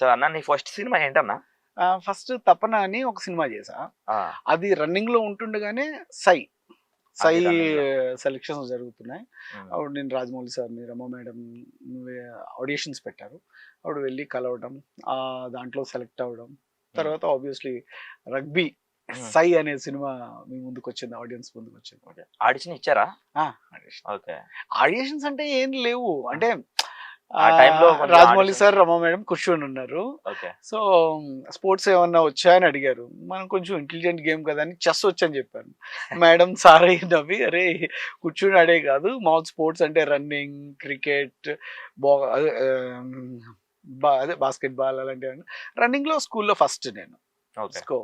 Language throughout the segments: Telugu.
సో అన్న నీ ఫస్ట్ సినిమా ఏంటన్నా? ఫస్ట్ తపన అని ఒక సినిమా చేసా అది రన్నింగ్లో ఉంటుండగానే సై. సై సెలక్షన్స్ జరుగుతున్నాయి. అప్పుడు నేను రాజమౌళి సార్ని రమ మేడం ఆడిషన్స్ పెట్టారు. అప్పుడు వెళ్ళి కలవడం ఆ దాంట్లో సెలెక్ట్ అవ్వడం. తర్వాత ఆబ్వియస్లీ రగ్బీ. సై అనే సినిమా మీ ముందుకు వచ్చింది ఆడియన్స్ ముందుకు వచ్చింది ఆడిషన్ ఇచ్చారా? Audition okay. ఆడిషన్స్ అంటే ఏం లేవు. అంటే రాజమౌళి సార్ రమ మేడం కూర్చొని ఉన్నారు. ఓకే. సో స్పోర్ట్స్ ఏమన్నా వచ్చా అని అడిగారు. మనం కొంచెం ఇంటెలిజెంట్ గేమ్ కదా అని చెస్ వచ్చని చెప్పాను మేడం సారీ నవ్వి అరే కూర్చుని ఆడే కాదు. మామూలు స్పోర్ట్స్ అంటే రన్నింగ్ క్రికెట్ బా అదే, ఆమ్, బా- అదే బాస్కెట్ బాల్ అలాంటివి రన్నింగ్లో స్కూల్లో ఫస్ట్ నేను. స్కో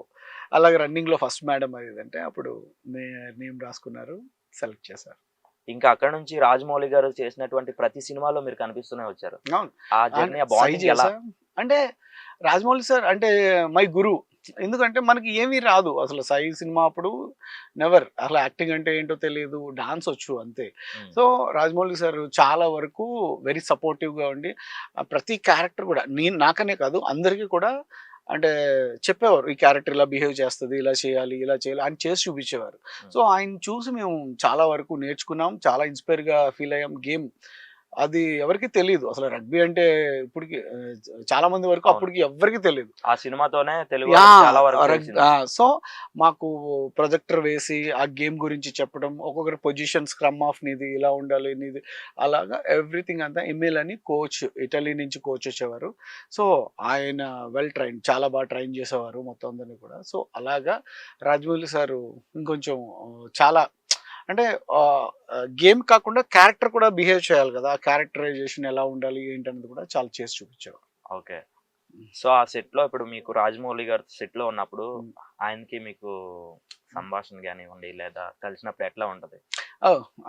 అలాగే రన్నింగ్లో ఫస్ట్ మేడం అది అంటే అప్పుడు నేమ్ రాసుకున్నారు సెలెక్ట్ చేశారు. ఇంకా అక్కడ నుంచి రాజమౌళి గారు చేసినటువంటి ప్రతి సినిమాలో మీరు కనిపిస్తూనే వచ్చారు. అవును. ఆ జర్నీ ఆ సై బాండింగ్ ఎలా? చేశా. అంటే రాజమౌళి సార్ అంటే మై గురు. ఎందుకంటే మనకి ఏమీ రాదు అసలు సై సినిమా అప్పుడు. నెవర్ అసలు యాక్టింగ్ అంటే ఏంటో తెలియదు. డాన్స్ వచ్చు అంతే. ఉమ్, సో రాజమౌళి సార్ చాలా వరకు వెరీ సపోర్టివ్గా ఉండి ప్రతి క్యారెక్టర్ కూడా నేను నాకనే కాదు అందరికీ కూడా అంటే చెప్పేవారు ఈ క్యారెక్టర్ ఇలా బిహేవ్ చేస్తుంది ఇలా చేయాలి ఇలా చేయాలి అని చేసి చూపించేవారు. సో ఆయన చూసి మేము చాలా వరకు నేర్చుకున్నాం చాలా ఇన్స్పైర్గా ఫీల్ అయ్యాం. గేమ్ అది ఎవరికి తెలియదు అసలు రగ్బీ అంటే ఇప్పటికి చాలా మంది వరకు. అప్పటికి ఎవరికి తెలియదు ఆ సినిమాతోనే తెలుగు. ఆ, సో మాకు ప్రొజెక్టర్ వేసి ఆ గేమ్ గురించి చెప్పడం ఒక్కొక్కరి పొజిషన్ స్క్రమ్ ఆఫ్ నీది ఇలా ఉండాలి నీది అలాగా ఎవ్రీథింగ్ అంతా ఎమ్మెల్ అని కోచ్ ఇటలీ నుంచి కోచ్ వచ్చేవారు సో ఆయన వెల్ ట్రైన్ చాలా బాగా ట్రైన్ చేసేవారు మొత్తం అందరినీ కూడా సో అలాగా రాజమౌళి సారు ఇంకొంచెం చాలా అంటే గేమ్ కాకుండా క్యారెక్టర్ కూడా బిహేవ్ చేయాలి కదా. క్యారెక్టరైజేషన్ ఎలా ఉండాలి ఏంటనేది కూడా చాలా చేసి చూపించేవారు ఓకే. సో ఆ సెట్లో ఇప్పుడు మీకు రాజమౌళి గారు సెట్లో ఉన్నప్పుడు. ఆయనకి మీకు సంభాషణ కానివ్వండి లేదా కలిసినప్పుడు ఎట్లా ఉంటది?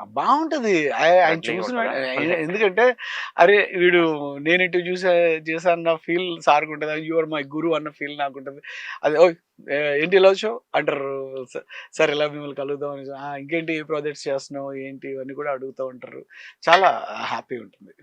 బాగుంటది ఆయ- ఆయన చూసిన? ఎందుకంటే అరే వీడు నేను ఇటు చూసా చేశాను అన్న ఫీల్ సార్ ఉంటుంది యువర్ మై గురు అన్న ఫీల్ నాకు ఉంటుంది అది ఓ ఏంటి ఇలా వచ్చావు అంటారు. "స- సార్ ఇలా మిమ్మల్ని కలుగుదాం అని. "ఆ, ఇంకేంటి ఏ ప్రాజెక్ట్స్ చేస్తున్నావు? ఏంటి? ఇవన్నీ కూడా అడుగుతూ ఉంటారు. చాలా హ్యాపీ ఉంటుంది